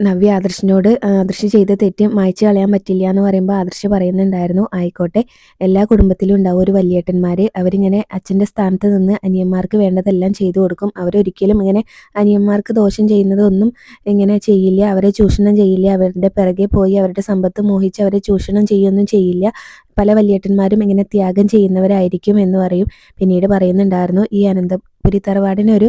നവ്യ ആദർശിനോട് ആദർശ് ചെയ്ത തെറ്റ് മായ്ച്ചു കളയാൻ പറ്റില്ല എന്ന് പറയുമ്പോൾ ആദർശ് പറയുന്നുണ്ടായിരുന്നു ആയിക്കോട്ടെ എല്ലാ കുടുംബത്തിലും ഉണ്ടാവും ഒരു വലിയേട്ടന്മാർ അവരിങ്ങനെ അച്ഛന്റെ സ്ഥാനത്ത് നിന്ന് അനിയന്മാർക്ക് വേണ്ടതെല്ലാം ചെയ്തു കൊടുക്കും. അവരൊരിക്കലും ഇങ്ങനെ അനിയന്മാർക്ക് ദോഷം ചെയ്യുന്നതൊന്നും ഇങ്ങനെ ചെയ്യില്ല. അവരെ ചൂഷണം ചെയ്യില്ല. അവരുടെ പിറകെ പോയി അവരുടെ സമ്പത്ത് മോഹിച്ച് അവരെ ചൂഷണം ചെയ്യൊന്നും ചെയ്യില്ല. പല വലിയേട്ടന്മാരും ഇങ്ങനെ ത്യാഗം ചെയ്യുന്നവരായിരിക്കും എന്ന് പറയും. പിന്നീട് പറയുന്നുണ്ടായിരുന്നു ഈ അനന്തപുരി തറവാടിനൊരു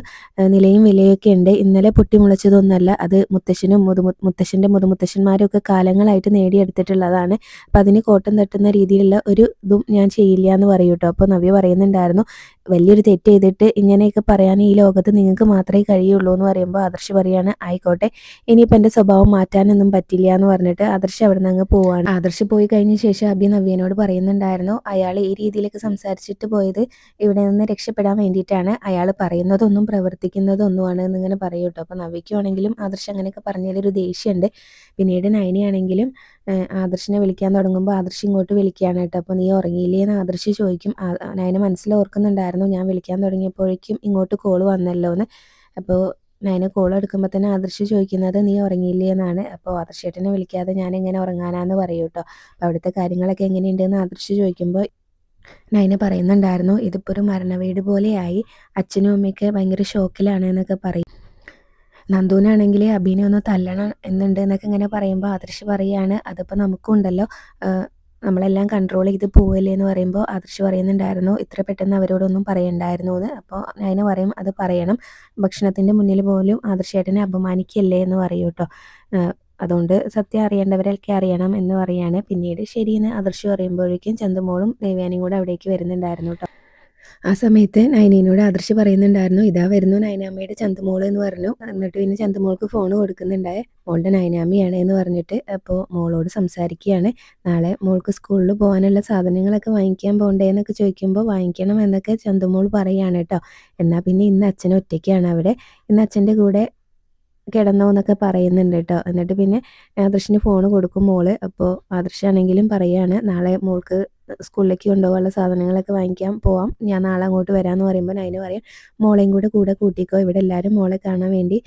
നിലയും വിലയൊക്കെ ഉണ്ട്. ഇന്നലെ പൊട്ടിമുളച്ചതൊന്നല്ല അത് മുത്തശ്ശനും മുതു മുത്തശ്ശന്റെ മുതുമുത്തശ്ശന്മാരും ഒക്കെ കാലങ്ങളായിട്ട് നേടിയെടുത്തിട്ടുള്ളതാണ്. അപ്പം അതിന് കോട്ടം തട്ടുന്ന രീതിയിലുള്ള ഒരു ഇതും ഞാൻ ചെയ്യില്ല എന്ന് പറയും കേട്ടോ. അപ്പോൾ നവ്യ പറയുന്നുണ്ടായിരുന്നു വലിയൊരു തെറ്റ് ചെയ്തിട്ട് ഇങ്ങനെയൊക്കെ പറയാൻ ഈ ലോകത്ത് നിങ്ങൾക്ക് മാത്രമേ കഴിയുള്ളൂ എന്ന് പറയുമ്പോൾ ആദർശ് പറയാണ് ആയിക്കോട്ടെ ഇനിയിപ്പോൾ എന്റെ സ്വഭാവം മാറ്റാനൊന്നും പറ്റില്ല എന്ന് പറഞ്ഞിട്ട് ആദർശ് അവിടെ നിന്ന് അങ്ങ് പോവാണ്. ആദർശ് പോയി കഴിഞ്ഞ ശേഷം അഭി നവ്യനോട് പറയുന്നുണ്ടായിരുന്നു. അയാൾ ഈ രീതിയിലേക്ക് സംസാരിച്ചിട്ട് പോയത് ഇവിടെ നിന്ന് രക്ഷപ്പെടാൻ വേണ്ടിയിട്ടാണ്. അയാൾ പറയുന്നതൊന്നും പ്രവർത്തിക്കുന്നതൊന്നുമാണ് എന്നിങ്ങനെ പറയും കേട്ടോ. അപ്പോൾ നവിക്കുവാണെങ്കിലും ആദർശ് അങ്ങനെയൊക്കെ പറഞ്ഞതിലൊരു ദേഷ്യമുണ്ട്. പിന്നീട് നയനിയാണെങ്കിലും ആദർശിനെ വിളിക്കാൻ തുടങ്ങുമ്പോൾ ആദർശ് ഇങ്ങോട്ട് വിളിക്കുകയാണ് കേട്ടോ. അപ്പോൾ നീ ഉറങ്ങിയില്ലേ എന്ന് ആദർശ് ചോദിക്കും. നയന മനസ്സിൽ ഓർക്കുന്നുണ്ടായിരുന്നു ഞാൻ വിളിക്കാൻ തുടങ്ങിയപ്പോഴേക്കും ഇങ്ങോട്ട് കോൾ വന്നല്ലോ എന്ന് അപ്പോൾ നയന കോൾ എടുക്കുമ്പോൾ തന്നെ ആദർശ് ചോദിക്കുന്നത് നീ ഉറങ്ങിയില്ലേ എന്നാണ്. അപ്പോൾ ആദർശേട്ടനെ വിളിക്കാതെ ഞാൻ എങ്ങനെ ഉറങ്ങാനാന്ന് പറയൂ കേട്ടോ അപ്പോൾ അവിടുത്തെ കാര്യങ്ങളൊക്കെ എങ്ങനെയുണ്ടെന്ന് ആദർശ് ചോദിക്കുമ്പോൾ നയന പറയുന്നുണ്ടായിരുന്നു. ഇതിപ്പോൾ ഒരു മരണവീട് പോലെയായി. അച്ഛനും അമ്മയൊക്കെ ഭയങ്കര ഷോക്കിലാണ് എന്നൊക്കെ പറയും. നന്ദുവിനാണെങ്കിൽ അഭിനെ ഒന്ന് തല്ലണം എന്നുണ്ട് എന്നൊക്കെ ഇങ്ങനെ പറയുമ്പോൾ ആദർശ് പറയാണ്. അതിപ്പോൾ നമുക്കും ഉണ്ടല്ലോ നമ്മളെല്ലാം കൺട്രോൾ ചെയ്ത് പോവല്ലേ എന്ന് പറയുമ്പോൾ ആദർശ് പറയുന്നുണ്ടായിരുന്നു ഇത്ര പെട്ടെന്ന് അവരോടൊന്നും പറയണ്ടായിരുന്നു എന്ന് അപ്പോൾ അതിനെ പറയും അത് പറയണം. ഭക്ഷണത്തിന്റെ മുന്നിൽ പോലും ആദർശേട്ടനെ അപമാനിക്കല്ലേ എന്ന് പറയൂ കേട്ടോ. അതുകൊണ്ട് സത്യം അറിയേണ്ടവരൊക്കെ അറിയണം എന്ന് പറയാണ്. പിന്നീട് ശരിയെന്ന് ആദർശ് പറയുമ്പോഴേക്കും ചന്തുമോളും ദേവ്യാനിയും കൂടെ അവിടേക്ക് വരുന്നുണ്ടായിരുന്നു കേട്ടോ. ആ സമയത്ത് നൈനീനോട് ആദർശ് പറയുന്നുണ്ടായിരുന്നു ഇതാ വരുന്നു നൈനാമ്മയുടെ ചന്തുമോൾ എന്ന് പറഞ്ഞു. എന്നിട്ട് പിന്നെ ചന്തുമോൾക്ക് ഫോൺ കൊടുക്കുന്നുണ്ടായ മോളുടെ നൈനാമ്മയാണ് എന്ന് പറഞ്ഞിട്ട് അപ്പോൾ മോളോട് സംസാരിക്കുകയാണ്. നാളെ മോൾക്ക് സ്കൂളിൽ പോകാനുള്ള സാധനങ്ങളൊക്കെ വാങ്ങിക്കാൻ പോകണ്ടേ എന്നൊക്കെ ചോദിക്കുമ്പോൾ വാങ്ങിക്കണം എന്നൊക്കെ ചന്തുമോൾ പറയുകയാണ് കേട്ടോ. എന്നാൽ പിന്നെ ഇന്ന് അച്ഛൻ ഒറ്റയ്ക്കാണ് അവിടെ. ഇന്ന് അച്ഛന്റെ കൂടെ കിടന്നോ എന്നൊക്കെ പറയുന്നുണ്ട് കേട്ടോ. എന്നിട്ട് പിന്നെ ആദർശിന് ഫോൺ കൊടുക്കും മോൾ. അപ്പോൾ ആദർശാണെങ്കിലും പറയാണ് നാളെ മോൾക്ക് സ്കൂളിലേക്ക് കൊണ്ടുപോകാനുള്ള സാധനങ്ങളൊക്കെ വാങ്ങിക്കാൻ പോവാം. ഞാൻ നാളെ അങ്ങോട്ട് വരാമെന്ന് പറയുമ്പോൾ അതിന് പറയും മോളെയും കൂടെ കൂടെ കൂട്ടിക്കോ. ഇവിടെ എല്ലാവരും മോളെ കാണാൻ വേണ്ടി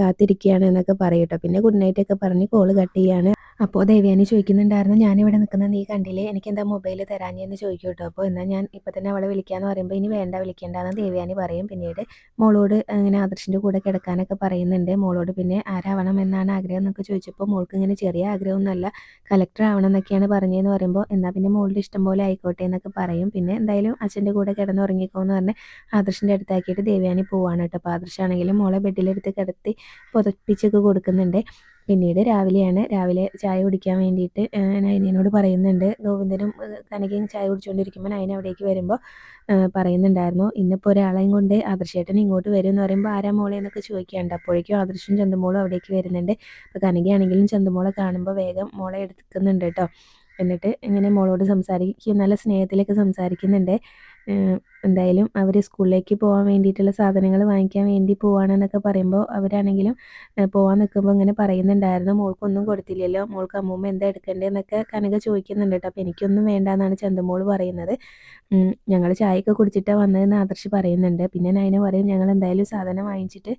കാത്തിരിക്കുകയാണ് എന്നൊക്കെ പറയും കേട്ടോ. പിന്നെ ഗുഡ് നൈറ്റ് ഒക്കെ പറഞ്ഞ് കോൾ കട്ട് ചെയ്യാണ്. അപ്പോൾ ദേവ്യാനി ചോദിക്കുന്നുണ്ടായിരുന്നു ഞാനിവിടെ നിൽക്കുന്ന നീ കണ്ടില്ലേ? എനിക്ക് എന്താ മൊബൈൽ തരാഞ്ഞെന്ന് ചോദിക്കും കേട്ടോ അപ്പോൾ എന്നാൽ ഞാൻ ഇപ്പോൾ തന്നെ അവളെ വിളിക്കാമെന്ന് പറയുമ്പോൾ ഇനി വേണ്ട വിളിക്കേണ്ടെന്ന് ദേവ്യാനി പറയും. പിന്നീട് മോളോട് ഇങ്ങനെ ആദർശിന്റെ കൂടെ കിടക്കാനൊക്കെ പറയുന്നുണ്ട്. മോളോട് പിന്നെ ആരാവണം എന്നാണ് ആഗ്രഹം എന്നൊക്കെ ചോദിച്ചപ്പോൾ മോൾക്ക് ഇങ്ങനെ ചെറിയ ആഗ്രഹമൊന്നുമല്ല കലക്ടർ ആവണം എന്നൊക്കെയാണ് പറഞ്ഞതെന്ന് പറയുമ്പോൾ എന്നാൽ പിന്നെ മോളുടെ ഇഷ്ടം പോലെ ആയിക്കോട്ടെ എന്നൊക്കെ പറയും. പിന്നെ എന്തായാലും അച്ഛന്റെ കൂടെ കിടന്നുറങ്ങിക്കോന്ന് പറഞ്ഞ് ആദർശിന്റെ അടുത്താക്കിയിട്ട് ദേവ്യാനി പോവാണ് കേട്ടോ. അപ്പോൾ ആദർശാണെങ്കിലും മോളെ ബെഡിലെടുത്ത് കിടത്തി പുതപ്പിച്ചൊക്കെ കൊടുക്കുന്നുണ്ട്. പിന്നീട് രാവിലെയാണ് രാവിലെ ചായ കുടിക്കാൻ വേണ്ടിയിട്ട് നയനയോട് പറയുന്നുണ്ട്. ഗോവിന്ദനും കനകയും ചായ കുടിച്ചുകൊണ്ടിരിക്കുമ്പോൾ നയന അവിടേക്ക് വരുമ്പോൾ പറയുന്നുണ്ടായിരുന്നു ഇന്നിപ്പോൾ ഒരാളെയും കൊണ്ട് ആദർശേട്ടൻ ഇങ്ങോട്ട് വരും എന്ന് പറയുമ്പോൾ ആരാ മോളെ എന്നൊക്കെ ചോദിക്കാണ്ട്. അപ്പോഴേക്കും ആദർശും ചന്തുമോളും അവിടേക്ക് വരുന്നുണ്ട്. അപ്പോൾ കനകയാണെങ്കിലും ചന്തുമോളെ കാണുമ്പോൾ വേഗം മോളെ എടുക്കുന്നുണ്ട് കേട്ടോ എന്നിട്ട് ഇങ്ങനെ മോളോട് സംസാരിക്കും നല്ല സ്നേഹത്തിലൊക്കെ സംസാരിക്കുന്നുണ്ട്. എന്തായാലും അവർ സ്കൂളിലേക്ക് പോകാൻ വേണ്ടിയിട്ടുള്ള സാധനങ്ങൾ വാങ്ങിക്കാൻ വേണ്ടി പോവാണെന്നൊക്കെ പറയുമ്പോൾ അവരാണെങ്കിലും പോകാൻ നിൽക്കുമ്പോൾ ഇങ്ങനെ പറയുന്നുണ്ടായിരുന്നു. മോൾക്കൊന്നും കൊടുത്തില്ലല്ലോ. മോൾക്ക് അമ്മൂമ്മ എന്താ എടുക്കേണ്ടതെന്നൊക്കെ കനക ചോദിക്കുന്നുണ്ട് കേട്ടോ. അപ്പോൾ എനിക്കൊന്നും വേണ്ട എന്നാണ് ചന്തമോൾ പറയുന്നത് ഞങ്ങൾ ചായയൊക്കെ കുടിച്ചിട്ടാണ് വന്നതെന്ന് ആദർശ് പറയുന്നുണ്ട്. പിന്നെ നയന പറയും ഞങ്ങൾ എന്തായാലും സാധനം വാങ്ങിച്ചിട്ട്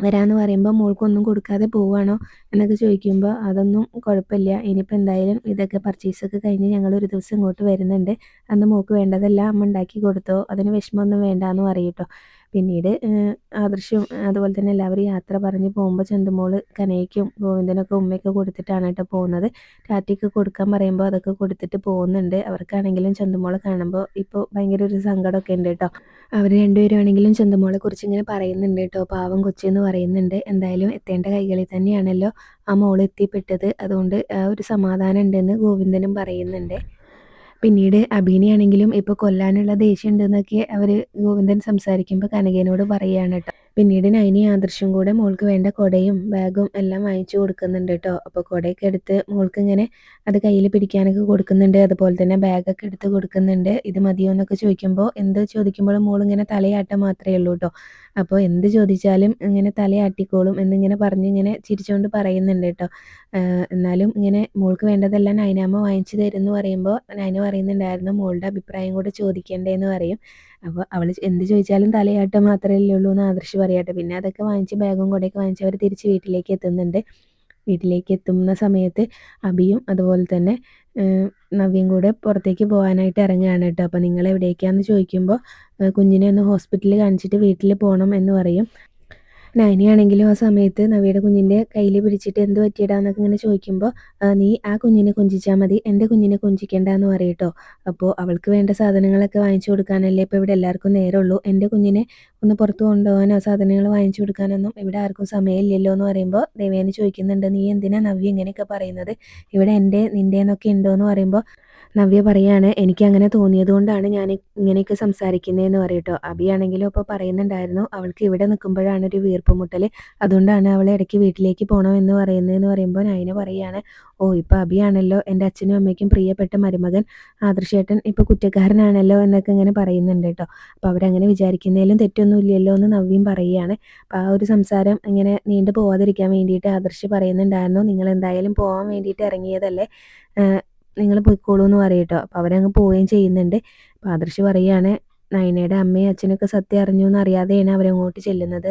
വരാമെന്ന് പറയുമ്പോൾ മോൾക്കൊന്നും കൊടുക്കാതെ പോവുകയാണോ എന്നൊക്കെ ചോദിക്കുമ്പോൾ അതൊന്നും കുഴപ്പമില്ല ഇനിയിപ്പോൾ എന്തായാലും ഇതൊക്കെ പർച്ചേസൊക്കെ കഴിഞ്ഞ് ഞങ്ങൾ ഒരു ദിവസം ഇങ്ങോട്ട് വരുന്നുണ്ട്. അന്ന് മോൾക്ക് വേണ്ടതെല്ലാം അമ്മ ഉണ്ടാക്കി കൊടുത്തോ? അതിന് വിഷമമൊന്നും വേണ്ട എന്ന് പിന്നീട് ആദർശവും അതുപോലെ തന്നെ എല്ലാവരും യാത്ര പറഞ്ഞ് പോകുമ്പോൾ ചന്തുമോൾ കനയ്ക്കും ഗോവിന്ദനൊക്കെ ഉമ്മയൊക്കെ കൊടുത്തിട്ടാണ് കേട്ടോ പോകുന്നത്. ടാറ്റയ്ക്ക് കൊടുക്കാൻ പറയുമ്പോൾ അതൊക്കെ കൊടുത്തിട്ട് പോകുന്നുണ്ട്. അവർക്കാണെങ്കിലും ചന്തുമോളെ കാണുമ്പോൾ ഇപ്പോൾ ഭയങ്കര ഒരു സങ്കടമൊക്കെ ഉണ്ട് കേട്ടോ. അവർ രണ്ടുപേരും ആണെങ്കിലും ചന്തുമോളെ കുറിച്ച് ഇങ്ങനെ പറയുന്നുണ്ട് കേട്ടോ. പാവം കൊച്ചി എന്ന് പറയുന്നുണ്ട്. എന്തായാലും എത്തേണ്ട കൈകളിൽ തന്നെയാണല്ലോ ആ മോൾ എത്തിപ്പെട്ടത്. അതുകൊണ്ട് ഒരു സമാധാനം ഉണ്ടെന്ന് ഗോവിന്ദനും പറയുന്നുണ്ട്. പിന്നീട് അഭിനയാണെങ്കിലും ഇപ്പോൾ കൊല്ലാനുള്ള ദേഷ്യം ഉണ്ടെന്നൊക്കെ അവർ ഗോവിന്ദൻ സംസാരിക്കുമ്പോൾ കനകേനോട് പറയുകയാണ് കേട്ടോ. പിന്നീട് നൈനി ആദർശം കൂടെ മോൾക്ക് വേണ്ട കൊടയും ബാഗും എല്ലാം വാങ്ങിച്ചു കൊടുക്കുന്നുണ്ട് കേട്ടോ. അപ്പോൾ കൊടയൊക്കെ എടുത്ത് മോൾക്ക് ഇങ്ങനെ അത് കയ്യിൽ പിടിക്കാനൊക്കെ കൊടുക്കുന്നുണ്ട്. അതുപോലെ തന്നെ ബാഗൊക്കെ എടുത്ത് കൊടുക്കുന്നുണ്ട്. ഇത് മതിയോ എന്നൊക്കെ ചോദിക്കുമ്പോൾ എന്ത് ചോദിക്കുമ്പോഴും മോൾ ഇങ്ങനെ തലയാട്ടം മാത്രമേ ഉള്ളൂ കേട്ടോ. അപ്പോൾ എന്ത് ചോദിച്ചാലും ഇങ്ങനെ തലയാട്ടിക്കോളും എന്നിങ്ങനെ പറഞ്ഞ് ഇങ്ങനെ ചിരിച്ചുകൊണ്ട് പറയുന്നുണ്ട് കേട്ടോ. എന്നാലും ഇങ്ങനെ മോൾക്ക് വേണ്ടതെല്ലാം നൈനാമ്മ വാങ്ങിച്ചു തരുമെന്ന് പറയുമ്പോൾ നൈന പറയുന്നുണ്ടായിരുന്നു മോളുടെ അഭിപ്രായം കൂടെ ചോദിക്കേണ്ടതെന്ന് പറയും. അപ്പോൾ അവൾ എന്ത് ചോദിച്ചാലും തലയാട്ടം മാത്രമല്ലേ ഉള്ളൂ എന്ന് ആദർശ് പറയട്ടെ പിന്നെ അതൊക്കെ വാങ്ങിച്ച് ബാഗും കൂടെയൊക്കെ വാങ്ങിച്ച് അവർ തിരിച്ച് വീട്ടിലേക്ക് എത്തുന്നുണ്ട്. വീട്ടിലേക്ക് എത്തുന്ന സമയത്ത് അബിയും അതുപോലെ തന്നെ നവ്യയും കൂടെ പുറത്തേക്ക് പോകാനായിട്ട് ഇറങ്ങുകയാണ് കേട്ടോ. അപ്പോൾ നിങ്ങൾ എവിടേക്കാണെന്ന് ചോദിക്കുമ്പോൾ കുഞ്ഞിനെ ഒന്ന് ഹോസ്പിറ്റലിൽ കാണിച്ചിട്ട് വീട്ടിൽ പോകണം എന്ന് പറയും. നൈനിയാണെങ്കിലും ആ സമയത്ത് നവിയുടെ കുഞ്ഞിന്റെ കയ്യിൽ പിടിച്ചിട്ട് എന്ത് പറ്റിയിടാന്നൊക്കെ ഇങ്ങനെ ചോദിക്കുമ്പോൾ നീ ആ കുഞ്ഞിനെ കൊഞ്ചിച്ചാൽ മതി. എന്റെ കുഞ്ഞിനെ കൊഞ്ചിക്കേണ്ട എന്ന് പറയട്ടോ. അപ്പോൾ അവൾക്ക് വേണ്ട സാധനങ്ങളൊക്കെ വാങ്ങിച്ചു കൊടുക്കാനല്ലേ ഇപ്പോൾ ഇവിടെ എല്ലാവർക്കും നേരമുള്ളൂ. എന്റെ കുഞ്ഞിനെ ഒന്ന് പുറത്ത് കൊണ്ടുപോകാനോ സാധനങ്ങൾ വാങ്ങിച്ചു കൊടുക്കാനൊന്നും ഇവിടെ ആർക്കും സമയമില്ലല്ലോ എന്ന് പറയുമ്പോൾ ദേവേനെ ചോദിക്കുന്നുണ്ട് നീ എന്തിനാ നവ്യ ഇങ്ങനെയൊക്കെ പറയുന്നത്? ഇവിടെ എന്റെ നിന്റെ എന്നൊക്കെ ഉണ്ടോ എന്ന് പറയുമ്പോൾ നവ്യ പറയാണ് എനിക്ക് അങ്ങനെ തോന്നിയത് കൊണ്ടാണ് ഞാൻ ഇങ്ങനെയൊക്കെ സംസാരിക്കുന്നതെന്ന് പറയട്ടോ. അബിയാണെങ്കിലും അപ്പോൾ പറയുന്നുണ്ടായിരുന്നു അവൾക്ക് ഇവിടെ നിൽക്കുമ്പോഴാണ് ഒരു വീർപ്പുമുട്ടൽ അതുകൊണ്ടാണ് അവൾ ഇടയ്ക്ക് വീട്ടിലേക്ക് പോകണം എന്ന് പറയുന്നതെന്ന് പറയുമ്പോൾ നയന പറയാണ് ഓ ഇപ്പം അബിയാണല്ലോ എന്റെ അച്ഛനും അമ്മയ്ക്കും പ്രിയപ്പെട്ട മരുമകൻ. ആദർശേട്ടൻ ഇപ്പോൾ കുറ്റക്കാരനാണല്ലോ എന്നൊക്കെ ഇങ്ങനെ പറയുന്നുണ്ട് കേട്ടോ. അപ്പോൾ അവരങ്ങനെ വിചാരിക്കുന്നതിലും തെറ്റൊന്നുമില്ലല്ലോ എന്ന് നവ്യം പറയുകയാണ്. അപ്പോൾ ആ ഒരു സംസാരം ഇങ്ങനെ നീണ്ടു പോവാതിരിക്കാൻ വേണ്ടിയിട്ട് ആദർശ് പറയുന്നുണ്ടായിരുന്നു നിങ്ങൾ എന്തായാലും പോകാൻ വേണ്ടിയിട്ട് ഇറങ്ങിയതല്ലേ? നിങ്ങൾ പോയിക്കോളൂ എന്ന് പറയട്ടോ അപ്പോൾ അവരങ്ങ് പോവുകയും ചെയ്യുന്നുണ്ട്. അപ്പോൾ ആദർശ് പറയുകയാണ് നയനയുടെ അമ്മയും അച്ഛനൊക്കെ സത്യം അറിഞ്ഞു എന്ന് അറിയാതെയാണ് അവരങ്ങോട്ട് ചെല്ലുന്നത്.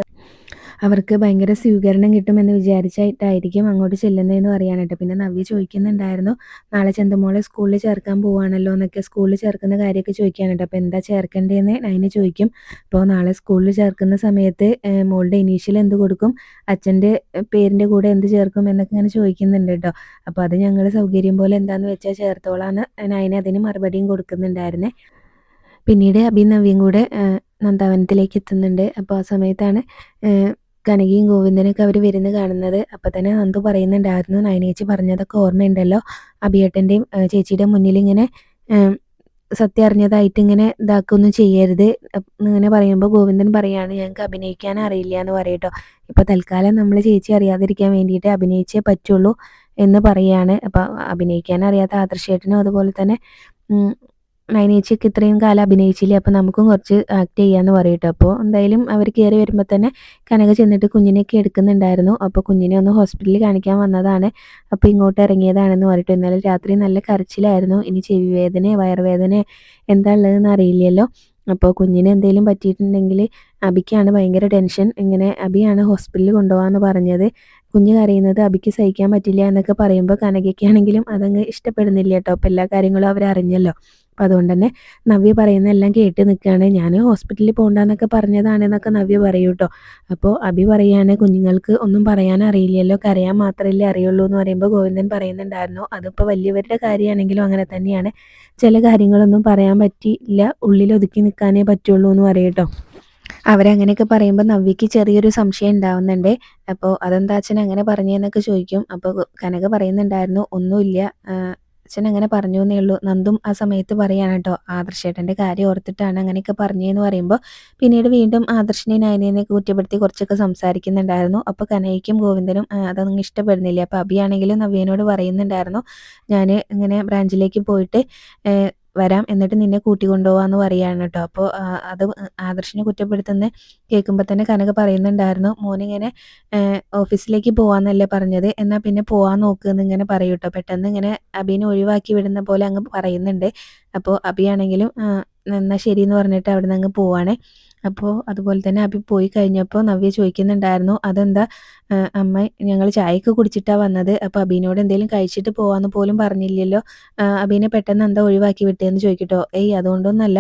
അവർക്ക് ഭയങ്കര സ്വീകരണം കിട്ടുമെന്ന് വിചാരിച്ചായിട്ടായിരിക്കും അങ്ങോട്ട് ചെല്ലുന്നതെന്ന് പറയാനായിട്ട് പിന്നെ നവ്യ ചോദിക്കുന്നുണ്ടായിരുന്നു നാളെ ചെന്തമോളെ സ്കൂളിൽ ചേർക്കാൻ പോവാണല്ലോ എന്നൊക്കെ സ്കൂളിൽ ചേർക്കുന്ന കാര്യമൊക്കെ ചോദിക്കാനുണ്ട് അപ്പോൾ എന്താ ചേർക്കേണ്ടതെന്ന്? അതിന് ചോദിക്കും അപ്പോൾ നാളെ സ്കൂളിൽ ചേർക്കുന്ന സമയത്ത് മോളുടെ ഇനീഷ്യൽ എന്ത് കൊടുക്കും? അച്ഛന്റെ പേരിന്റെ കൂടെ എന്ത് ചേർക്കും? എന്നൊക്കെ ഇങ്ങനെ ചോദിക്കുന്നുണ്ട് കേട്ടോ. അപ്പോൾ അത് ഞങ്ങൾ സൗകര്യം പോലെ എന്താണെന്ന് വെച്ചാൽ ചേർത്തോളാന്ന് നയന അതിന് മറുപടിയും കൊടുക്കുന്നുണ്ടായിരുന്നേ. പിന്നീട് അഭിനവ്യം കൂടെ നന്ദാവനത്തിലേക്ക് എത്തുന്നുണ്ട്. അപ്പോൾ ആ സമയത്താണ് കനകയും ഗോവിന്ദനൊക്കെ അവർ വരുന്ന കാണുന്നത്. അപ്പം തന്നെ നന്ദു പറയുന്നുണ്ടായിരുന്നു. നയനേച്ചി പറഞ്ഞതൊക്കെ ഓർമ്മയുണ്ടല്ലോ. അഭിയേട്ടന്റെയും ചേച്ചിയുടെ മുന്നിൽ ഇങ്ങനെ സത്യം അറിഞ്ഞതായിട്ട് ഇങ്ങനെ ഇതാക്കൊന്നും ചെയ്യരുത്. ഇങ്ങനെ പറയുമ്പോൾ ഗോവിന്ദൻ പറയാണ് ഞങ്ങൾക്ക് അഭിനയിക്കാൻ അറിയില്ല എന്ന് പറയട്ടോ. ഇപ്പോൾ തൽക്കാലം നമ്മൾ ചേച്ചി അറിയാതിരിക്കാൻ വേണ്ടിയിട്ട് അഭിനയിച്ചേ പറ്റുള്ളൂ എന്ന് പറയാണ്. അപ്പോൾ അഭിനയിക്കാൻ അറിയാത്ത ആദർശേട്ടനും അതുപോലെ തന്നെ നൈനേച്ചിയൊക്കെ ഇത്രയും കാലം അഭിനയിച്ചില്ലേ? അപ്പോൾ നമുക്കും കുറച്ച് ആക്ട് ചെയ്യാമെന്ന് പറയട്ടോ. അപ്പോൾ എന്തായാലും അവർ കയറി വരുമ്പോൾ തന്നെ കനക ചെന്നിട്ട് കുഞ്ഞിനെയൊക്കെ എടുക്കുന്നുണ്ടായിരുന്നു. അപ്പോൾ കുഞ്ഞിനെ ഒന്ന് ഹോസ്പിറ്റലിൽ കാണിക്കാൻ വന്നതാണ്. അപ്പോൾ ഇങ്ങോട്ട് ഇറങ്ങിയതാണെന്ന് പറഞ്ഞിട്ട് ഇന്നലെ രാത്രി നല്ല കരച്ചിലായിരുന്നു. ഇനി ചെവി വേദന വയറുവേദന എന്താ ഉള്ളതെന്ന് അറിയില്ലല്ലോ. അപ്പോൾ കുഞ്ഞിന് എന്തെങ്കിലും പറ്റിയിട്ടുണ്ടെങ്കിൽ അബിക്കാണ് ഭയങ്കര ടെൻഷൻ ഇങ്ങനെ അബിയാണ് ഹോസ്പിറ്റലിൽ കൊണ്ടുപോകാമെന്ന് പറഞ്ഞത്. കുഞ്ഞ് കരയുന്നത് അബിക്ക് സഹിക്കാൻ പറ്റില്ല എന്നൊക്കെ പറയുമ്പോൾ കനകയ്ക്കാണെങ്കിലും അതങ്ങ് ഇഷ്ടപ്പെടുന്നില്ല കേട്ടോ. അപ്പോൾ എല്ലാ കാര്യങ്ങളും അവരറിഞ്ഞല്ലോ. അപ്പം അതുകൊണ്ട് തന്നെ നവ്യ പറയുന്ന എല്ലാം കേട്ട് നിൽക്കുകയാണ് ഞാൻ ഹോസ്പിറ്റലിൽ പോകണ്ടെന്നൊക്കെ പറഞ്ഞതാണെന്നൊക്കെ നവ്യ പറയൂ കേട്ടോ അപ്പോൾ അഭി പറയാണ് കുഞ്ഞുങ്ങൾക്ക് ഒന്നും പറയാൻ അറിയില്ലല്ലോ. കരയാൻ മാത്രമല്ലേ അറിയുള്ളൂ എന്ന് പറയുമ്പോൾ ഗോവിന്ദൻ പറയുന്നുണ്ടായിരുന്നു. അതിപ്പോൾ വലിയവരുടെ കാര്യമാണെങ്കിലും അങ്ങനെ തന്നെയാണ്. ചില കാര്യങ്ങളൊന്നും പറയാൻ പറ്റില്ല ഉള്ളിൽ ഒതുക്കി നിൽക്കാനേ പറ്റുള്ളൂ എന്ന് പറയട്ടോ. അവരങ്ങനെയൊക്കെ പറയുമ്പോൾ നവ്യക്ക് ചെറിയൊരു സംശയം ഉണ്ടാവുന്നുണ്ട്. അപ്പോൾ അതെന്താ അച്ഛൻ അങ്ങനെ പറഞ്ഞതെന്നൊക്കെ ചോദിക്കും. അപ്പോൾ കനക പറയുന്നുണ്ടായിരുന്നു ഒന്നുമില്ല. അച്ഛൻ അങ്ങനെ പറഞ്ഞു എന്നേ ഉള്ളൂ. നന്ദും ആ സമയത്ത് പറയാണ് കേട്ടോ ആദർശേട്ടന്റെ കാര്യം ഓർത്തിട്ടാണ് അങ്ങനെയൊക്കെ പറഞ്ഞതെന്ന് പറയുമ്പോൾ പിന്നീട് വീണ്ടും ആദർശിനെ നയനെ കുറ്റപ്പെടുത്തി കുറച്ചൊക്കെ സംസാരിക്കുന്നുണ്ടായിരുന്നു. അപ്പോൾ കനയ്ക്കും ഗോവിന്ദനും അതൊന്നും ഇഷ്ടപ്പെടുന്നില്ല. അപ്പോൾ അഭിയാണെങ്കിലും നവ്യനോട് പറയുന്നുണ്ടായിരുന്നു ഞാൻ ഇങ്ങനെ ബ്രാഞ്ചിലേക്ക് പോയിട്ട് വരാം എന്നിട്ട് നിന്നെ കൂട്ടിക്കൊണ്ടുപോവാന്ന് പറയാണ് കേട്ടോ അപ്പോൾ അത് ആദർശിനെ കുറ്റപ്പെടുത്തുന്ന കേൾക്കുമ്പോൾ തന്നെ കനക പറയുന്നുണ്ടായിരുന്നു മോനിങ്ങനെ ഓഫീസിലേക്ക് പോവാന്നല്ലേ പറഞ്ഞത് എന്നാൽ പിന്നെ പോവാൻ നോക്കുമെന്ന് ഇങ്ങനെ പറയും കേട്ടോ പെട്ടെന്ന് ഇങ്ങനെ അബിനെ ഒഴിവാക്കി വിടുന്ന പോലെ അങ്ങ് പറയുന്നുണ്ട്. അപ്പോൾ അബിയാണെങ്കിലും എന്നാൽ ശരി എന്ന് പറഞ്ഞിട്ട് അവിടെ നിന്ന് അങ്ങ് പോവാണേ. അപ്പോൾ അതുപോലെ തന്നെ അബി പോയി കഴിഞ്ഞപ്പോൾ നവ്യ ചോദിക്കുന്നുണ്ടായിരുന്നു അതെന്താ? അമ്മ ഞങ്ങൾ ചായക്ക് കുടിച്ചിട്ടാണ് വന്നത്. അപ്പോൾ അബീനോട് എന്തെങ്കിലും കഴിച്ചിട്ട് പോവാന്ന് പോലും പറഞ്ഞില്ലല്ലോ. അബീനെ പെട്ടെന്ന് എന്താ ഒഴിവാക്കി വിട്ടേന്ന് ചോദിക്കട്ടോ. ഏയ് അതുകൊണ്ടൊന്നല്ല.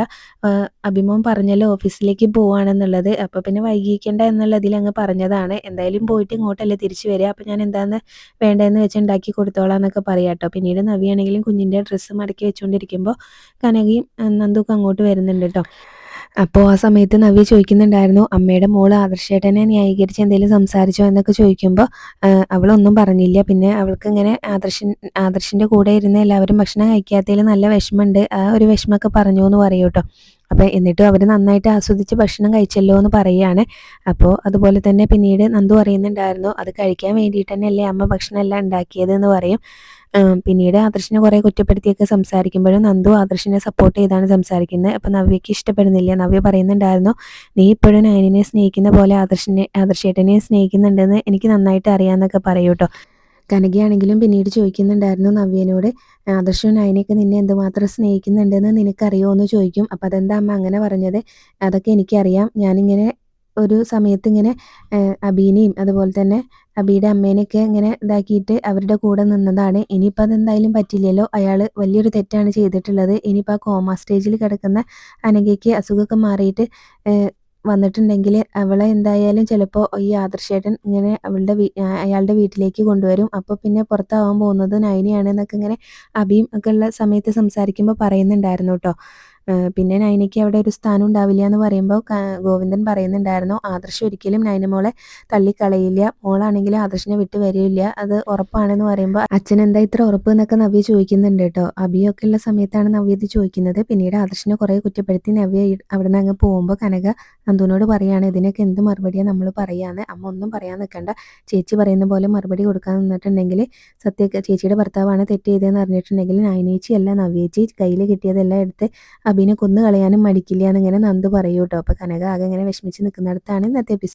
അഭിമോൻ പറഞ്ഞല്ലോ ഓഫീസിലേക്ക് പോവാണെന്നുള്ളത്. അപ്പോൾ പിന്നെ വൈകിക്കേണ്ട എന്നുള്ളതിൽ അങ്ങ് പറഞ്ഞതാണ്. എന്തായാലും പോയിട്ട് ഇങ്ങോട്ടല്ലേ തിരിച്ചു വരിക. അപ്പോൾ ഞാൻ എന്താന്ന് വേണ്ടതെന്ന് വെച്ച് ഉണ്ടാക്കി കൊടുത്തോളാം എന്നൊക്കെ പറയാട്ടോ പിന്നീട് നവിയാണെങ്കിലും കുഞ്ഞിന്റെ ഡ്രസ്സ് മടക്കി വെച്ചുകൊണ്ടിരിക്കുമ്പോൾ കനകയും നന്ദുക്കും അങ്ങോട്ട് വരുന്നുണ്ട് കേട്ടോ അപ്പോൾ ആ സമയത്ത് നവ്യ ചോദിക്കുന്നുണ്ടായിരുന്നു അമ്മയുടെ മോൾ ആദർശേട്ടനെ ന്യായീകരിച്ച് എന്തെങ്കിലും സംസാരിച്ചോ? എന്നൊക്കെ ചോദിക്കുമ്പോൾ അവളൊന്നും പറഞ്ഞില്ല. പിന്നെ അവൾക്ക് ഇങ്ങനെ ആദർശൻ ആദർശിന്റെ കൂടെ ഇരുന്ന് എല്ലാവരും ഭക്ഷണം കഴിക്കാത്തതിൽ നല്ല വിഷമമുണ്ട്. ആ ഒരു വിഷമമൊക്കെ പറഞ്ഞു എന്ന് പറയൂ കേട്ടോ. അപ്പോൾ എന്നിട്ടും അവർ നന്നായിട്ട് ആസ്വദിച്ച് ഭക്ഷണം കഴിച്ചല്ലോ എന്ന് പറയുകയാണ്. അപ്പോൾ അതുപോലെ തന്നെ പിന്നീട് നന്ദു പറയുന്നുണ്ടായിരുന്നു അത് കഴിക്കാൻ വേണ്ടിയിട്ട് തന്നെയല്ലേ അമ്മ ഭക്ഷണം എല്ലാം ഉണ്ടാക്കിയത്? എന്ന് പറയും. പിന്നീട് ആദർശിനെ കുറേ കുറ്റപ്പെടുത്തിയൊക്കെ സംസാരിക്കുമ്പോഴും നന്ദു ആദർശിനെ സപ്പോർട്ട് ചെയ്താണ് സംസാരിക്കുന്നത്. അപ്പം നവ്യക്ക് ഇഷ്ടപ്പെടുന്നില്ല. നവ്യ പറയുന്നുണ്ടായിരുന്നു നീ ഇപ്പോഴും നയനിനെ സ്നേഹിക്കുന്ന പോലെ ആദർശിനെ ആദർശേട്ടനെ സ്നേഹിക്കുന്നുണ്ടെന്ന് എനിക്ക് നന്നായിട്ട് അറിയാമെന്നൊക്കെ പറയൂ കേട്ടോ. കനകയാണെങ്കിലും പിന്നീട് ചോദിക്കുന്നുണ്ടായിരുന്നു നവ്യനോട് ആദർശവും നയനയൊക്കെ നിന്നെ എന്തുമാത്രം സ്നേഹിക്കുന്നുണ്ടെന്ന് നിനക്കറിയോ എന്ന് ചോദിക്കും. അപ്പം അതെന്താ അമ്മ അങ്ങനെ പറഞ്ഞത്? അതൊക്കെ എനിക്കറിയാം. ഞാനിങ്ങനെ ഒരു സമയത്ത് ഇങ്ങനെ അബീനെയും അതുപോലെ തന്നെ അബിയുടെ അമ്മേനെയൊക്കെ ഇങ്ങനെ ഇതാക്കിയിട്ട് അവരുടെ കൂടെ നിന്നതാണ്. ഇനിയിപ്പോൾ അതെന്തായാലും പറ്റില്ലല്ലോ. അയാൾ വലിയൊരു തെറ്റാണ് ചെയ്തിട്ടുള്ളത്. ഇനിയിപ്പോൾ ആ കോമ സ്റ്റേജിൽ കിടക്കുന്ന അനഘയ്ക്ക് അസുഖമൊക്കെ മാറിയിട്ട് വന്നിട്ടുണ്ടെങ്കിൽ അവളെ എന്തായാലും ചിലപ്പോൾ ഈ ആദർശേട്ടൻ ഇങ്ങനെ അവളുടെ അയാളുടെ വീട്ടിലേക്ക് കൊണ്ടുവരും. അപ്പോൾ പിന്നെ പുറത്താവാൻ പോകുന്നത് നയനയാണ് എന്നൊക്കെ ഇങ്ങനെ അബിയും ഒക്കെ ഉള്ള സമയത്ത് സംസാരിക്കുമ്പോൾ പറയുന്നുണ്ടായിരുന്നു കേട്ടോ. പിന്നെ നൈനയ്ക്ക് അവിടെ ഒരു സ്ഥാനം ഉണ്ടാവില്ല എന്ന് പറയുമ്പോൾ ഗോവിന്ദൻ പറയുന്നുണ്ടായിരുന്നു ആദർശ് ഒരിക്കലും നൈന മോളെ തള്ളിക്കളയില്ല. മോളാണെങ്കിൽ ആദർശിനെ വിട്ട് വരില്ല അത് ഉറപ്പാണെന്ന് പറയുമ്പോൾ അച്ഛൻ എന്താ ഇത്ര ഉറപ്പ് എന്നൊക്കെ നവ്യ ചോദിക്കുന്നുണ്ട് കേട്ടോ. അബിയൊക്കെ ഉള്ള സമയത്താണ് നവ്യ ഇത് ചോദിക്കുന്നത്. പിന്നീട് ആദർശിനെ കുറേ കുറ്റപ്പെടുത്തി നവ്യ അവിടെ നിന്ന് അങ്ങ് പോകുമ്പോൾ കനക നന്ദുവിനോട് പറയാണ് ഇതിനൊക്കെ എന്ത് മറുപടിയാണ് നമ്മൾ പറയാന്ന്? അമ്മ ഒന്നും പറയാൻ നിൽക്കണ്ട. ചേച്ചി പറയുന്ന പോലെ മറുപടി കൊടുക്കാൻ നിന്നിട്ടുണ്ടെങ്കിൽ സത്യ ചേച്ചിയുടെ ഭർത്താവാണ് തെറ്റ് ചെയ്തതെന്ന് അറിഞ്ഞിട്ടുണ്ടെങ്കിൽ നൈനേച്ചി അല്ല നവ്യേച്ചി കയ്യിൽ കിട്ടിയതെല്ലാം എടുത്ത് അബിനെ കൊന്നു കളയാനും മടിക്കില്ല എന്നിങ്ങനെ നന്ദു പറയൂ കേട്ടോ അപ്പോൾ കനക ആകെ ഇങ്ങനെ വിഷമിച്ച് നിൽക്കുന്നിടത്താണ് ഇന്നത്തെ എപ്പിസോഡ്